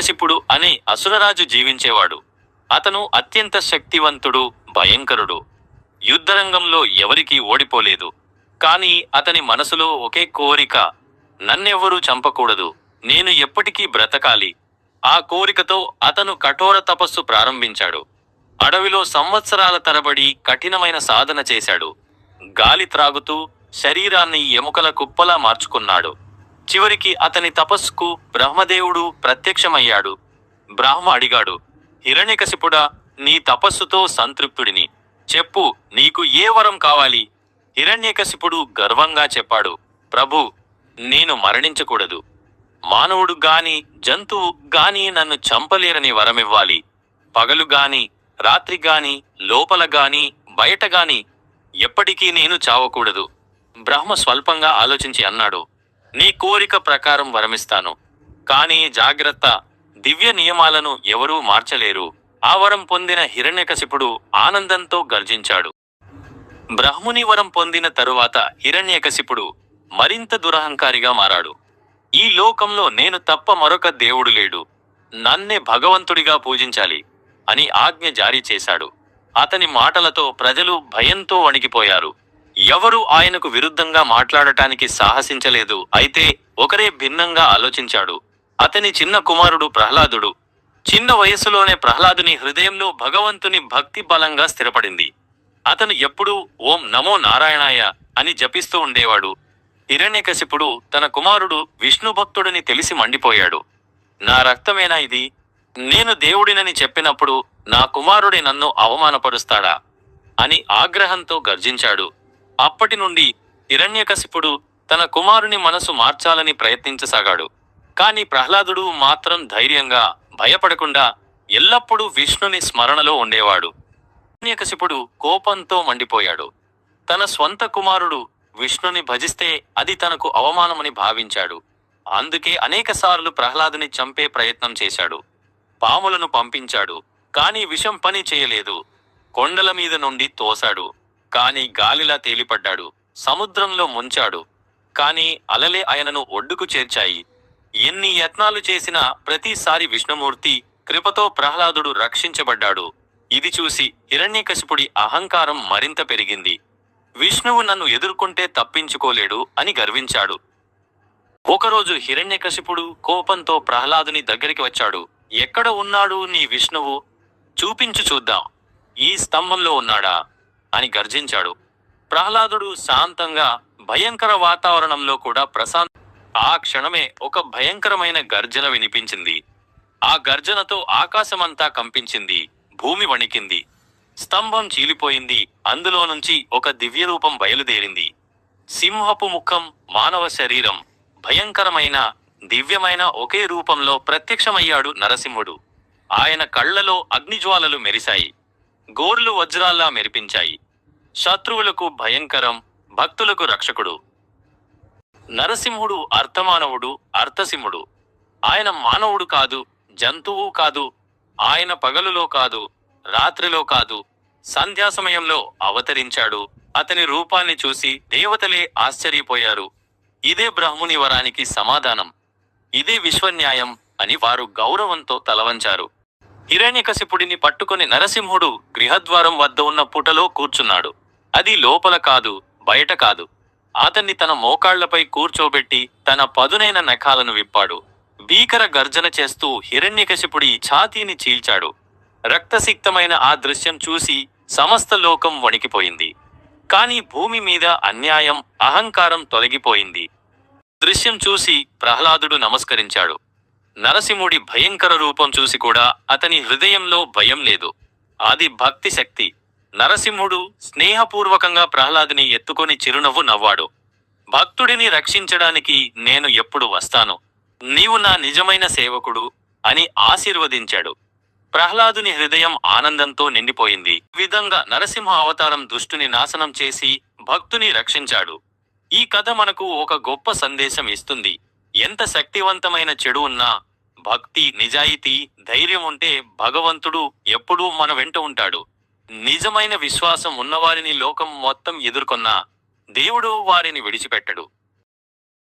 కశిపుడు అనే అసురరాజు జీవించేవాడు. అతను అత్యంత శక్తివంతుడు భయంకరుడు. యుద్ధరంగంలో ఎవరికీ ఓడిపోలేదు. కాని అతని మనసులో ఒకే కోరిక నన్నెవ్వరూ చంపకూడదు నేను ఎప్పటికీ బ్రతకాలి. ఆ కోరికతో అతను కఠోర తపస్సు ప్రారంభించాడు. అడవిలో సంవత్సరాల తరబడి కఠినమైన సాధన చేశాడు. గాలి త్రాగుతూ శరీరాన్ని ఎముకల కుప్పలా మార్చుకున్నాడు. చివరికి అతని తపస్సుకు బ్రహ్మదేవుడు ప్రత్యక్షమయ్యాడు. బ్రహ్మ అడిగాడు హిరణ్యకశిపుడా నీ తపస్సుతో సంతృప్తుడిని. చెప్పు నీకు ఏ వరం కావాలి? హిరణ్యకశిపుడు గర్వంగా చెప్పాడు ప్రభు నేను మరణించకూడదు. మానవుడు గాని జంతువు గాని నన్ను చంపలేరని వరమివ్వాలి. పగలు గాని రాత్రి గాని లోపల గాని బయట గాని ఎప్పటికీ నేను చావకూడదు. బ్రహ్మ స్వల్పంగా ఆలోచించి అన్నాడు నీ కోరిక ప్రకారం వరమిస్తాను. కానీ జాగ్రత్త దివ్య నియమాలను ఎవరూ మార్చలేరు. ఆ వరం పొందిన హిరణ్యకశిపుడు ఆనందంతో గర్జించాడు. బ్రహ్ముని వరం పొందిన తరువాత హిరణ్యకశిపుడు మరింత దురహంకారిగా మారాడు. ఈ లోకంలో నేను తప్ప మరొక దేవుడు లేడు. నన్నే భగవంతుడిగా పూజించాలి అని ఆజ్ఞ జారీ చేశాడు. అతని మాటలతో ప్రజలు భయంతో వణికిపోయారు. ఎవరూ ఆయనకు విరుద్ధంగా మాట్లాడటానికి సాహసించలేదు. అయితే ఒకరే భిన్నంగా ఆలోచించాడు. అతని చిన్న కుమారుడు ప్రహ్లాదుడు. చిన్న వయస్సులోనే ప్రహ్లాదుని హృదయంలో భగవంతుని భక్తి బలంగా స్థిరపడింది. అతను ఎప్పుడూ ఓం నమో నారాయణాయ అని జపిస్తూ ఉండేవాడు. హిరణ్యకశిపుడు తన కుమారుడు విష్ణుభక్తుడని తెలిసి మండిపోయాడు. నా రక్తమేనా ఇది? నేను దేవుడినని చెప్పినప్పుడు నా కుమారుడి నన్ను అవమానపరుస్తాడా? అని ఆగ్రహంతో గర్జించాడు. అప్పటి నుండి హిరణ్యకశిపుడు తన కుమారుని మనసు మార్చాలని ప్రయత్నించసాగాడు. కాని ప్రహ్లాదుడు మాత్రం ధైర్యంగా భయపడకుండా ఎల్లప్పుడూ విష్ణుని స్మరణలో ఉండేవాడు. హిరణ్యకశిపుడు కోపంతో మండిపోయాడు. తన స్వంత కుమారుడు విష్ణుని భజిస్తే అది తనకు అవమానమని భావించాడు. అందుకే అనేకసార్లు ప్రహ్లాదుని చంపే ప్రయత్నం చేశాడు. పాములను పంపించాడు కాని విషం పని చేయలేదు. కొండల మీద నుండి తోశాడు. కాని గాలిలా తేలిపడ్డాడు. సముద్రంలో ముంచాడు. కాని అలలే ఆయనను ఒడ్డుకు చేర్చాయి. ఎన్ని యత్నాలు చేసినా ప్రతిసారి విష్ణుమూర్తి కృపతో ప్రహ్లాదుడు రక్షించబడ్డాడు. ఇది చూసి హిరణ్యకశిపుడి అహంకారం మరింత పెరిగింది. విష్ణువు నన్ను ఎదుర్కొంటే తప్పించుకోలేడు అని గర్వించాడు. ఒకరోజు హిరణ్యకశిపుడు కోపంతో ప్రహ్లాదుని దగ్గరికి వచ్చాడు. ఎక్కడ ఉన్నాడు నీ విష్ణువు? చూపించు చూద్దాం. ఈ స్తంభంలో ఉన్నాడా? అని గర్జించాడు. ప్రహ్లాదుడు శాంతంగా భయంకర వాతావరణంలో కూడా ప్రశాంత ఆ క్షణమే ఒక భయంకరమైన గర్జన వినిపించింది. ఆ గర్జనతో ఆకాశమంతా కంపించింది భూమి వణికింది. స్తంభం చీలిపోయింది అందులో నుంచి ఒక దివ్యరూపం బయలుదేరింది. సింహపు ముఖం మానవ శరీరం భయంకరమైన దివ్యమైన ఒకే రూపంలో ప్రత్యక్షమయ్యాడు నరసింహుడు. ఆయన కళ్ళలో అగ్నిజ్వాలలు మెరిశాయి. గోర్లు వజ్రాల్లా మెరిపించాయి. శత్రువులకు భయంకరం భక్తులకు రక్షకుడు. నరసింహుడు అర్థమానవుడు అర్థసింహుడు ఆయన మానవుడు కాదు జంతువు కాదు ఆయన పగలులో కాదు రాత్రిలో కాదు సంధ్యా సమయంలో అవతరించాడు. అతని రూపాన్ని చూసి దేవతలే ఆశ్చర్యపోయారు. ఇదే బ్రహ్ముని వరానికి సమాధానం. ఇదే విశ్వన్యాయం అని వారు గౌరవంతో తలవంచారు. హిరణ్యకశిపుడిని పట్టుకుని నరసింహుడు గృహద్వారం వద్ద ఉన్న పుటలో కూర్చున్నాడు. అది లోపల కాదు బయట కాదు. అతన్ని తన మోకాళ్ళపై కూర్చోబెట్టి తన పదునైన నఖాలను విప్పాడు. భీకర గర్జన చేస్తూ హిరణ్యకశిపుడి ఛాతీని చీల్చాడు. రక్తసిక్తమైన ఆ దృశ్యం చూసి సమస్త లోకం వణికిపోయింది. కాని భూమి మీద అన్యాయం అహంకారం తొలగిపోయింది. దృశ్యం చూసి ప్రహ్లాదుడు నమస్కరించాడు. నరసింహుడి భయంకర రూపం చూసి కూడా అతని హృదయంలో భయం లేదు. అది భక్తి శక్తి. నరసింహుడు స్నేహపూర్వకంగా ప్రహ్లాదుని ఎత్తుకొని చిరునవ్వు నవ్వాడు. భక్తుడిని రక్షించడానికి నేను ఎప్పుడు వస్తాను. నీవు నా నిజమైన సేవకుడు అని ఆశీర్వదించాడు. ప్రహ్లాదుని హృదయం ఆనందంతో నిండిపోయింది. విధంగా నరసింహ అవతారం దుష్టుని నాశనం చేసి భక్తుని రక్షించాడు. ఈ కథ మనకు ఒక గొప్ప సందేశం ఇస్తుంది. ఎంత శక్తివంతమైన చెడు ఉన్నా భక్తి నిజాయితీ ధైర్యం ఉంటే భగవంతుడు ఎప్పుడూ మన వెంట ఉంటాడు. నిజమైన విశ్వాసం ఉన్నవారిని లోకం మొత్తం ఎదుర్కొన్నా దేవుడు వారిని విడిచిపెట్టడు.